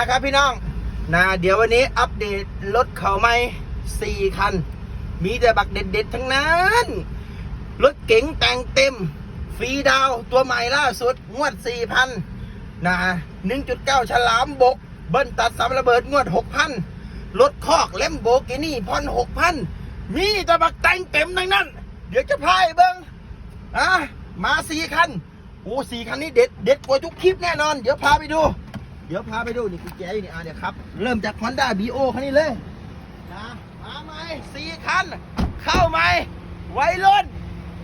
นะครับพี่น้องนะเดี๋ยววันนี้อัปเดตรถเขาใหม่สี่คัน มีแต่บักเด็ดๆทั้งนั้น รถเก๋งแต่งเต็มฟรีดาวตัวใหม่ล่าสุด งวด4,000นะ1.9ฉลามบก เบิ้ลตัดสามระเบิดงวด6,000รถคอกเล่มโบกินี่พอน6,000มีแต่บักแต่งเต็มทั้งนั้น เดี๋ยวจะพายเบิ้งอะมาสี่คันโอ้สี่คันนี้เด็ดเด็ดกว่าทุกคลิปแน่นอน เดี๋ยวพาไปดู เดี๋ยวพาไปดูนี่กุญแจอยู่นี่อะเดี๋ยวครับ เริ่มจาก Honda BO คันนี้เลยนะมาไหมสี่คัน เข้าไหมไว้รุ่น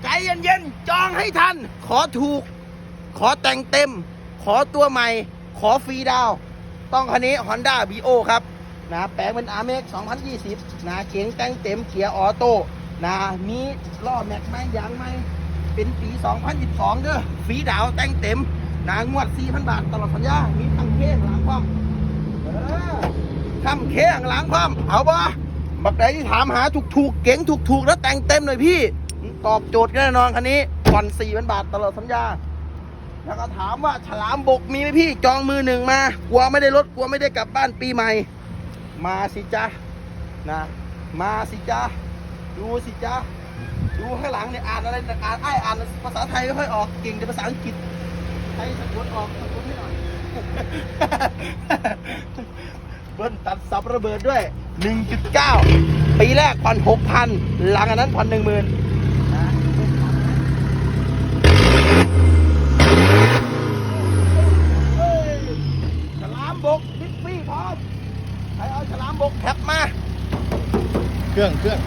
ใจเย็นๆ จองให้ทัน ขอถูก ขอแต่งเต็ม ขอตัวใหม่ ขอฟรีดาว ต้องคันนี้ Honda BO ครับ นะแปลงเป็น RMX 2020 นะเก๋งแต่งเต็มเกียออโต้นะมีล้อแม็กไหมยางไหมเป็นปี 2012 เด้อฟรีดาวแต่งเต็ม นะงวด4,000บาทตลอดสัญญา มีทั้งเครื่องหลังความเออทำเครื่องหลังความ เอาบ่บักใดที่ถามหาถูกๆเก๋งถูกๆแล้วแต่งเต็มหน่อยพี่ ตอบโจทย์แน่นอนคันนี้ผ่อน4,000บาทตลอดสัญญา แล้วก็ถามว่าฉลามบกมีไหมพี่ จองมือหนึ่งมา กลัวไม่ได้รถกลัวไม่ได้กลับบ้านปีใหม่ มาสิจ้านะ มาสิจ้าดูสิจ้าดูข้างหลังเนี่ยอ่านอะไรอ่านไอ้อ่านภาษาไทยไม่ค่อยออกเก่งแต่ภาษาอังกฤษ ไทยสะกดออกสะกดไม่หน่อย เบิ้ลตัดสับระเบิดด้วย 1.9 ปีแรกผ่อน6,000 หลังอันนั้นผ่อน10,000ฉลามบกบิ๊กฟี่พร้อมใครเอาฉลามบกแคปมา เครื่องเครื่อง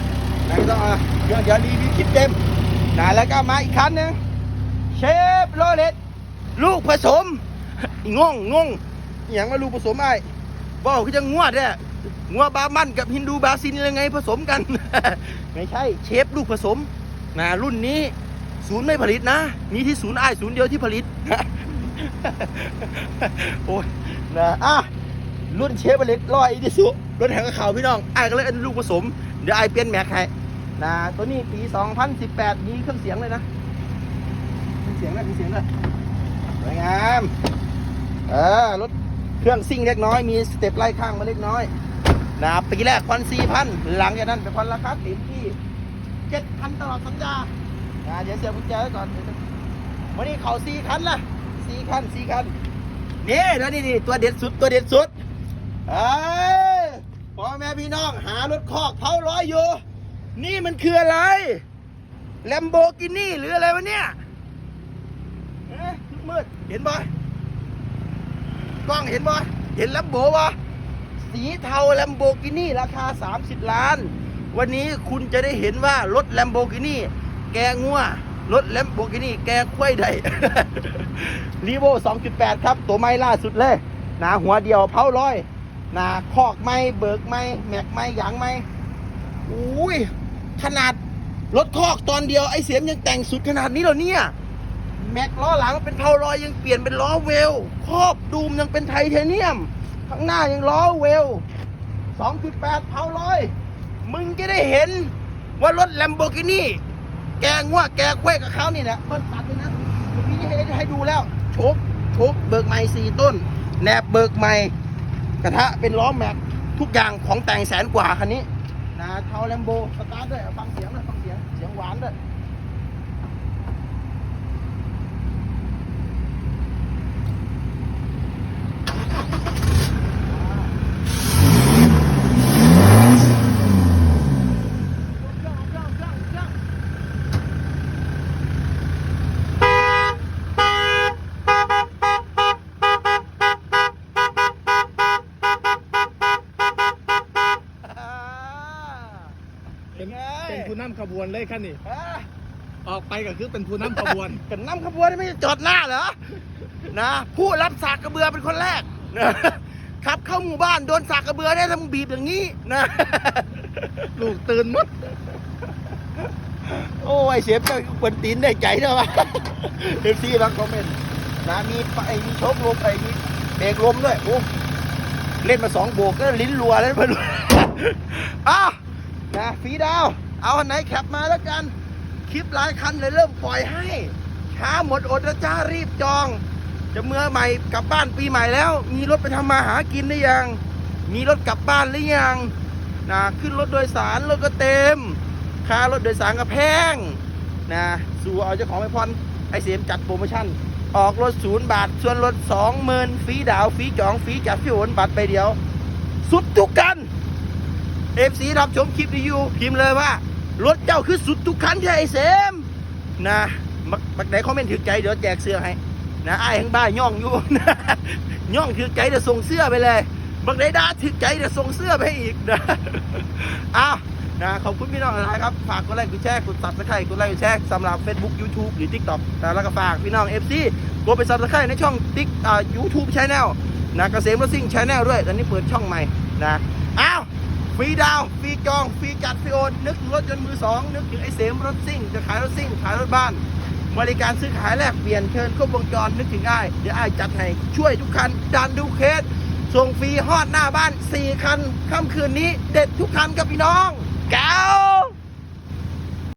ไหนต้องเอาเครื่องเดี๋ยวรีวิวคลิปเต็มนะแล้วก็มาอีกคันนึงเชฟโรเลต ลูกผสมงงงงอย่างว่าลูกผสมไอ้บอกคือจะงวดเนี่ยงัวบามันกับฮินดูบาซินยังไงผสมกัน ไม่ใช่เชฟลูกผสมนะรุ่นนี้ศูนย์ไม่ผลิตนะ มีที่ศูนย์ไอ้ศูนย์เดียวที่ผลิตโอ้ยนะอะรุ่นเชฟเล็กร้อยอีดิสุรถแห่งข่าวพี่น้องไอ้ก็เลยเอาลูกผสม เดี๋ยวไอ้เปลี่ยนแม็กให้นะตัวนี้ปี 2018 มีเครื่องเสียงเลยนะเครื่องเสียงเลยเครื่องเสียงเลย สวยงามเออรถเครื่องซิ่งเล็กน้อย มีสเต็ปไล่ข้างมาเล็กน้อยนะปีแรกพันสี่พันหลังจากนั้นเป็นพันราคาต็มที่เจ็ดพันตลอดสัญญาอ่าเดี๋ยวเสียบกุญแจไว้ก่อนวันนี้เขาสี่คันละสี่คันสี่คันนี่แล้วนี่นี่ตัวเด็ดสุดตัวเด็ดสุดเอ้พ่อแม่พี่น้องหารถคอกเผาร้อยอยู่ นี่มันคืออะไรแลมโบกินี่หรืออะไรวะเนี่ย มืดเห็นบ่กล้องเห็นบ่เห็นแลมโบวะสีเทาแลมโบกินี่ราคา 30 ล้าน วันนี้คุณจะได้เห็นว่ารถแลมโบกินี่แกงัวรถแลมโบกินี่แกควายใดรีโว2.8 ครับ ตัวไม้ล่าสุดเลย หนาหัวเดียวเผาร้อย หนาคอกไม้เบิกไม้แม็กไม้ยางไม้อุ้ยขนาดรถคอกตอนเดียวไอเสียมยังแต่งสุดขนาดนี้เหรอเนี่ย แม็กล้อหลังเป็นเผาลอยยังเปลี่ยนเป็นล้อเวลครอบดูมยังเป็นไทเทเนียม ข้างหน้ายังล้อเวล 2.8เผาลอย มึงจะได้เห็นว่ารถแลมโบกินี่แกงว่าแกควยกับเขานี่แหละเปิ้ลตัดเลยนะเมื่อกี้ให้ให้ดูแล้วโชกโชกเบิกใหม่สี่ต้นแหนบเบิกใหม่กระทะเป็นล้อแม็กทุกอย่างของแต่งแสนกว่าคันนี้นะเทาแลมโบสตาร์ทด้วยฟังเสียงเลยฟังเสียงเสียงหวานด้วย เป็น ไง เป็นผู้นำ ขบวนเลยขั้นนี้อะออกไปก็คือเป็นผู้นำขบวนกันนำขบวนไม่ใช่จอดหน้าเหรอนะผู้รับสากกระเบือเป็นคนแรกนะขับเข้าหมู่บ้านโดนสากกระเบือได้ทำบีบอย่างนี้นะลูกตื่นหมดโอ้ยเสียบก็ควนตีนได้ใจนะวะเอฟซีบางคอมเมนต์นะมีไฟมีโชคลมไอ้มีเบรกลมด้วยโอ้เล่นมาสองโบกก็ลิ้นรัวแล้วเพื่อนอ้าวนะฟีดาว เอาอันไหนแคปมาแล้วกัน คลิปหลายคันเลยเริ่มปล่อยให้ ช้าหมดอดนะจ้ารีบจอง จะเมื่อใหม่กลับบ้านปีใหม่แล้ว มีรถไปทำมาหากินหรือยัง มีรถกลับบ้านหรือยังนะขึ้นรถโดยสารรถก็เต็ม ค่ารถโดยสารก็แพงนะสู่เอาเจ้าของไปพรไอเสียมจัดโปรโมชั่น ออกรถศูนย์บาท ส่วนรถสองหมื่นฟรีดาวฟรีจองฟรีจัดฟรีโอนบัตรไปเดียว สุดทุกกันเอฟซีรับชมคลิปนี้อยู่พิมพ์เลยว่า รถเจ้าคือสุดทุกคันใช่ไอเสมนะมักมักไหนคอมเมนต์ถือใจเดี๋ยวแจกเสื้อให้นะไอ้ายแห่งบ้าย่องอยู่นะย่องถือใจเดี๋ยวส่งเสื้อไปเลยบักไหนด่าถือใจเดี๋ยวส่งเสื้อไปอีกนะอ้าวนะขอบคุณพี่น้องหลายครับ ฝากกดไลค์กดแชร์กดซับสไครต์กดไลค์กดแชร์สำหรับ Facebook YouTube หรือ TikTok นะแล้วก็ฝากพี่น้อง FC กดไปซับสไครต์ในช่อง Tik อ่า YouTube Channel นะเกษมรถซิ่ง Channel ด้วยตอนนี้เปิดช่องใหม่นะอ้าว รีดาวฟรีจองฟรีจัดฟรีโอนนึกถึงรถยนต์มือสองนึกถึงไอ้เสมรถซิ่ง จะขายรถซิ่ง ขายรถบ้าน บริการซื้อขายแลกเปลี่ยนเชิญครบวงจรนึกถึงไอ้เดี๋ยวไอ้จัดให้ช่วยทุกคันดันดูเคสส่งฟรีฮอดหน้าบ้าน 4 คันค่ำคืนนี้เด็ดทุกคันกับพี่น้องกา